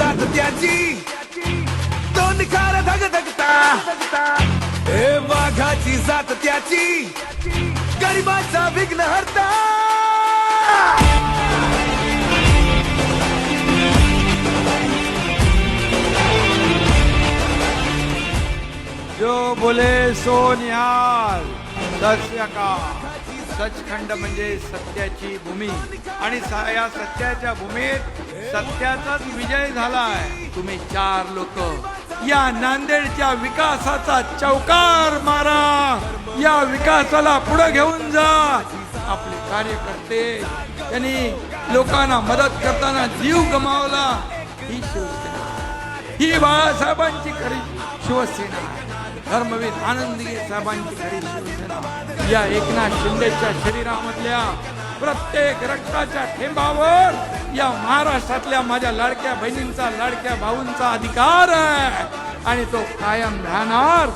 साथ त्याजी तो निखार धग धगता। हे वाघाची साथ गरिबाचा विघ्न हरता। जो बोले सोनियाल सत श्री सचखंड म्हणजे सत्याची भूमी. आणि या सत्याच्या भूमीत सत्याचाच विजय झालाय. तुम्ही चार लोक या नांदेडच्या विकासाचा चौकार मारा. या विकासाला पुढे घेऊन जा. आपले कार्यकर्ते त्यांनी लोकांना मदत करताना जीव गमावला. ही शिवसेना. ही बाळासाहेबांची खरी शिवसेना आहे. धर्मवीर आनंदी साहेबांची खरी शिवसेना. या एकनाथ शिंदेच्या शरीरामधल्या प्रत्येक रक्ताच्या थेंबावर या महाराष्ट्रातल्या माझ्या लाडक्या बहिणींचा लाडक्या भाऊंचा अधिकार आहे. आणि तो कायम राहणार.